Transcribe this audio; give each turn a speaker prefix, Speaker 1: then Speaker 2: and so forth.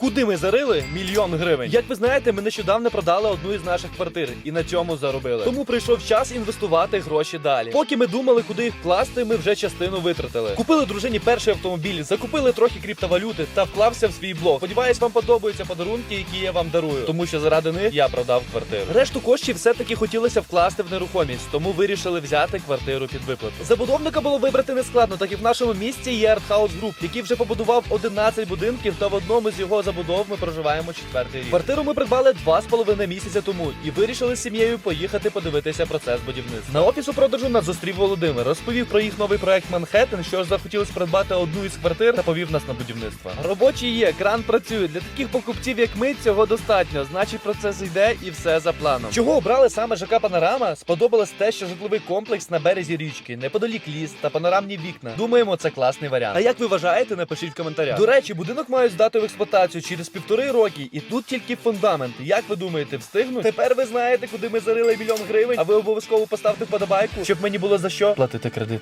Speaker 1: Куди ми зарили мільйон гривень? Як ви знаєте, ми нещодавно продали одну із наших квартир і на цьому заробили. Тому прийшов час інвестувати гроші далі. Поки ми думали, куди їх вкласти, ми вже частину витратили. Купили дружині перший автомобіль, закупили трохи криптовалюти та вклався в свій блог. Сподіваюсь, вам подобаються подарунки, які я вам дарую, тому що заради них я продав квартиру. Решту коштів все-таки хотілося вкласти в нерухомість, тому вирішили взяти квартиру під виплату. Забудовника було вибрати нескладно, так і в нашому місті є Артхаус Груп, який вже побудував 11 будинків, та в одному з його забудов ми проживаємо четвертий рік. Квартиру ми придбали два з половиною місяця тому і вирішили з сім'єю поїхати подивитися процес будівництва. На офісу продажу нас зустрів Володимир, розповів про їх новий проект Манхеттен, що ж захотілось придбати одну із квартир та повів нас на будівництво. Робочі є, кран працює. Для таких покупців, як ми, цього достатньо. Значить, процес йде і все за планом. Чого обрали саме ЖК Панорама? Сподобалось те, що житловий комплекс на березі річки, неподалік ліс та панорамні вікна. Думаємо, це класний варіант. А як ви вважаєте, напишіть в коментарях. До речі, будинок мають здати в експлуатацію через півтори роки, і тут тільки фундамент. Як ви думаєте, встигнуть? Тепер ви знаєте, куди ми зарили мільйон гривень, а ви обов'язково поставте вподобайку, щоб мені було за що платити кредит.